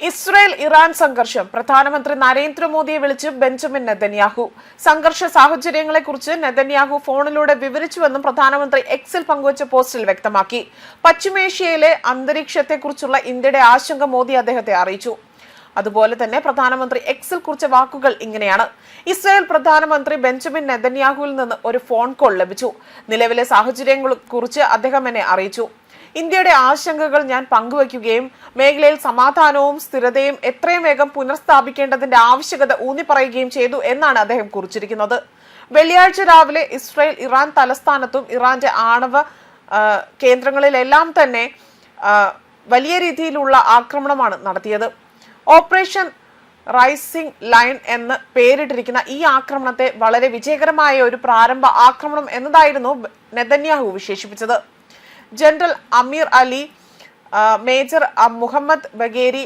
Israel Iran സംഘർഷം. പ്രധാനമന്ത്രി നരേന്ദ്രമോദിയെ വിളിച്ച് ബെഞ്ചമിൻ നെതന്യാഹു. സംഘർഷ സാഹചര്യങ്ങളെക്കുറിച്ച് നെതന്യാഹു ഫോണിലൂടെ വിവരിച്ചുവെന്നും പ്രധാനമന്ത്രി എക്സിൽ പങ്കുവച്ച പോസ്റ്റിൽ വ്യക്തമാക്കി. പശ്ചിമേഷ്യയിലെ അന്തരീക്ഷത്തെക്കുറിച്ചുള്ള ഇന്ത്യയുടെ ആശങ്ക മോദി അദ്ദേഹത്തെ അറിയിച്ചു. അതുപോലെ തന്നെ പ്രധാനമന്ത്രി എക്സിൽ കുറിച്ച വാക്കുകൾ ഇങ്ങനെയാണ്. ഇസ്രായേൽ പ്രധാനമന്ത്രി ബെഞ്ചമിൻ നെതന്യാഹുവിൽ നിന്ന് ഒരു ഫോൺ കോൾ ലഭിച്ചു. നിലവിലെ സാഹചര്യങ്ങളെ കുറിച്ച് അദ്ദേഹം എന്നെ അറിയിച്ചു. ഇന്ത്യയുടെ ആശങ്കകൾ ഞാൻ പങ്കുവയ്ക്കുകയും മേഖലയിൽ സമാധാനവും സ്ഥിരതയും എത്രയും വേഗം പുനഃസ്ഥാപിക്കേണ്ടതിന്റെ ആവശ്യകത ഊന്നിപ്പറയുകയും ചെയ്തു എന്നാണ് അദ്ദേഹം കുറിച്ചിരിക്കുന്നത്. വെള്ളിയാഴ്ച രാവിലെ ഇസ്രായേൽ ഇറാൻ തലസ്ഥാനത്തും ഇറാന്റെ ആണവ കേന്ദ്രങ്ങളിലെല്ലാം തന്നെ വലിയ രീതിയിലുള്ള ആക്രമണമാണ് നടത്തിയത്. ഓപ്പറേഷൻ റൈസിംഗ് ലൈൻ എന്ന് പേരിട്ടിരിക്കുന്ന ഈ ആക്രമണത്തെ വളരെ വിജയകരമായ ഒരു പ്രാരംഭ ആക്രമണം എന്നതായിരുന്നു നെതന്യാഹു വിശേഷിപ്പിച്ചത്. General Amir Ali major Mohammad Bagheri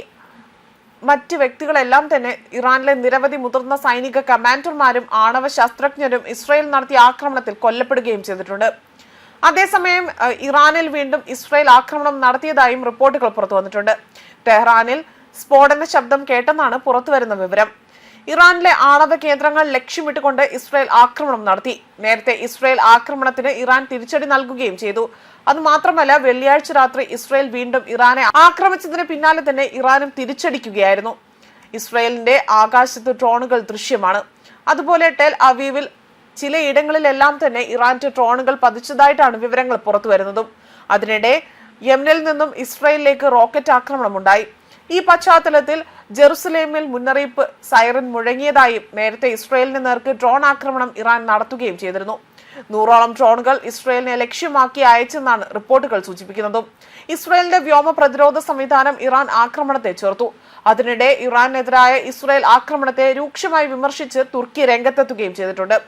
മറ്റ് വ്യക്തികളെല്ലാം തന്നെ ഇറാനിലെ നിരവധി മുതിർന്ന സൈനിക കമാൻഡർമാരും ആണവ ശാസ്ത്രജ്ഞരും ഇസ്രയേൽ നടത്തിയ ആക്രമണത്തിൽ കൊല്ലപ്പെടുകയും ചെയ്തിട്ടുണ്ട്. അതേസമയം ഇറാനിൽ വീണ്ടും ഇസ്രയേൽ ആക്രമണം നടത്തിയതായും റിപ്പോർട്ടുകൾ പുറത്തു വന്നിട്ടുണ്ട് ടെഹ്റാനിൽ സ്ഫോടന ശബ്ദം കേട്ടെന്നാണ് പുറത്തുവരുന്ന വിവരം. ഇറാനിലെ ആണവ കേന്ദ്രങ്ങൾ ലക്ഷ്യമിട്ടുകൊണ്ട് ഇസ്രായേൽ ആക്രമണം നടത്തി. നേരത്തെ ഇസ്രായേൽ ആക്രമണത്തിന് ഇറാൻ തിരിച്ചടി നൽകുകയും ചെയ്തു. അതുമാത്രമല്ല വെള്ളിയാഴ്ച രാത്രി ഇസ്രായേൽ വീണ്ടും ഇറാനെ ആക്രമിച്ചതിന് പിന്നാലെ തന്നെ ഇറാനും തിരിച്ചടിക്കുകയായിരുന്നു. ഇസ്രായേലിന്റെ ആകാശത്ത് ഡ്രോണുകൾ ദൃശ്യമാണ്. അതുപോലെ ടെൽ അവീവിൽ ചിലയിടങ്ങളിലെല്ലാം തന്നെ ഇറാന്റെ ഡ്രോണുകൾ പതിച്ചതായിട്ടാണ് വിവരങ്ങൾ പുറത്തുവരുന്നതും. അതിനിടെ യമനിൽ നിന്നും ഇസ്രായേലിലേക്ക് റോക്കറ്റ് ആക്രമണമുണ്ടായി. ഈ പശ്ചാത്തലത്തിൽ ജെറുസലേമിൽ മുന്നറിയിപ്പ് സൈറൻ മുഴങ്ങിയതായും നേരത്തെ ഇസ്രയേലിന് നേർക്ക് ഡ്രോൺ ആക്രമണം ഇറാൻ നടത്തുകയും ചെയ്തിരുന്നു. നൂറോളം ഡ്രോണുകൾ ഇസ്രയേലിനെ ലക്ഷ്യമാക്കി അയച്ചെന്നാണ് റിപ്പോർട്ടുകൾ സൂചിപ്പിക്കുന്നത്. ഇസ്രയേലിന്റെ വ്യോമ പ്രതിരോധ സംവിധാനം ഇറാൻ ആക്രമണത്തെ ചേർത്തു അതിനിടെ ഇറാനെതിരായ ഇസ്രയേൽ ആക്രമണത്തെ രൂക്ഷമായി വിമർശിച്ച് തുർക്കി രംഗത്തെത്തുകയും ചെയ്തിട്ടുണ്ട്.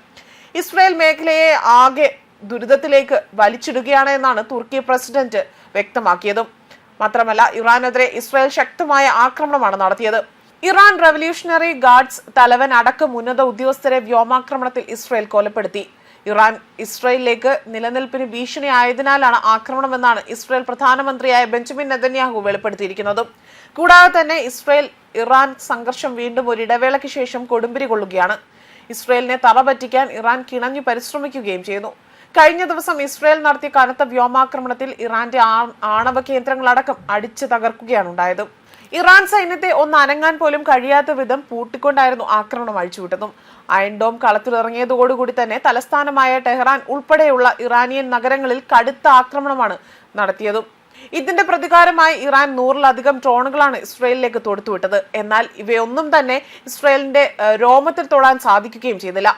ഇസ്രയേൽ മേഖലയെ ആകെ ദുരിതത്തിലേക്ക് വലിച്ചിടുകയാണ് എന്നാണ് തുർക്കി പ്രസിഡന്റ് വ്യക്തമാക്കിയതും. മാത്രമല്ല ഇറാനെതിരെ ഇസ്രായേൽ ശക്തമായ ആക്രമണമാണ് നടത്തിയത്. ഇറാൻ റവല്യൂഷണറി ഗാർഡ്സ് തലവൻ അടക്കം ഉന്നത ഉദ്യോഗസ്ഥരെ വ്യോമാക്രമണത്തിൽ ഇസ്രായേൽ കൊലപ്പെടുത്തി. ഇറാൻ ഇസ്രായേലിലേക്ക് നിലനിൽപ്പിന് ഭീഷണിയായതിനാലാണ് ആക്രമണമെന്നാണ് ഇസ്രായേൽ പ്രധാനമന്ത്രിയായ ബെഞ്ചമിൻ നെതന്യാഹു വെളിപ്പെടുത്തിയിരിക്കുന്നത്. കൂടാതെ തന്നെ ഇസ്രായേൽ ഇറാൻ സംഘർഷം വീണ്ടും ഒരു ഇടവേളയ്ക്ക് ശേഷം കൊടുമ്പിരി കൊള്ളുകയാണ്. ഇസ്രായേലിനെ തറപറ്റിക്കാൻ ഇറാൻ കിണഞ്ഞു പരിശ്രമിക്കുകയും ചെയ്യുന്നു. കഴിഞ്ഞ ദിവസം ഇസ്രയേൽ നടത്തിയ കനത്ത വ്യോമാക്രമണത്തിൽ ഇറാന്റെ ആണവ കേന്ദ്രങ്ങളടക്കം അടിച്ചു തകർക്കുകയാണ് ഉണ്ടായത്. ഇറാൻ സൈന്യത്തെ ഒന്ന് അനങ്ങാൻ പോലും കഴിയാത്ത വിധം പൂട്ടിക്കൊണ്ടായിരുന്നു ആക്രമണം അഴിച്ചുവിട്ടതും. അയൻഡോം കളത്തിലിറങ്ങിയതോടുകൂടി തന്നെ തലസ്ഥാനമായ ടെഹ്റാൻ ഉൾപ്പെടെയുള്ള ഇറാനിയൻ നഗരങ്ങളിൽ കടുത്ത ആക്രമണമാണ് നടത്തിയതും. ഇതിന്റെ പ്രതികാരമായി ഇറാൻ നൂറിലധികം ഡ്രോണുകളാണ് ഇസ്രയേലിലേക്ക് തൊടുത്തുവിട്ടത്. എന്നാൽ ഇവയൊന്നും തന്നെ ഇസ്രയേലിന്റെ രോമത്തിൽ തൊടാൻ സാധിക്കുകയും ചെയ്തില്ല.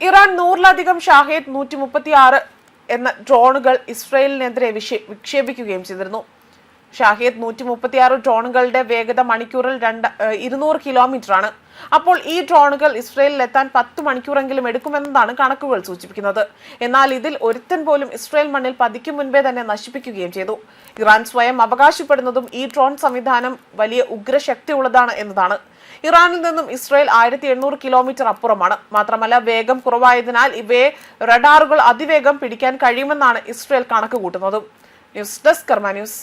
ഇറാൻ നൂറിലധികം ഷാഹേദ് നൂറ്റി മുപ്പത്തി ആറ് എന്ന ഡ്രോണുകൾ ഇസ്രയേലിനെതിരെ വിക്ഷേ- വിക്ഷേപിക്കുകയും ചെയ്തിരുന്നു. ഷാഹിദ് നൂറ്റി മുപ്പത്തി ആറ് ഡ്രോണുകളുടെ വേഗത മണിക്കൂറിൽ രണ്ട് ഇരുന്നൂറ് കിലോമീറ്റർ ആണ് അപ്പോൾ ഈ ഡ്രോണുകൾ ഇസ്രയേലിൽ എത്താൻ പത്ത് മണിക്കൂറെങ്കിലും എടുക്കുമെന്നതാണ് കണക്കുകൾ സൂചിപ്പിക്കുന്നത്. എന്നാൽ ഇതിൽ ഒരുത്തൻ പോലും ഇസ്രയേൽ മണ്ണിൽ പതിക്കും മുൻപേ തന്നെ നശിപ്പിക്കുകയും ചെയ്തു. ഇറാൻ സ്വയം അവകാശപ്പെടുന്നതും ഈ ഡ്രോൺ സംവിധാനം വലിയ ഉഗ്രശക്തിയുള്ളതാണ് എന്നതാണ്. ഇറാനിൽ നിന്നും ഇസ്രയേൽ ആയിരത്തി എണ്ണൂറ് കിലോമീറ്റർ അപ്പുറമാണ്. മാത്രമല്ല വേഗം കുറവായതിനാൽ ഇവയെ റഡാറുകൾ അതിവേഗം പിടിക്കാൻ കഴിയുമെന്നാണ് ഇസ്രയേൽ കണക്ക് കൂട്ടുന്നതും. News desk Karma news.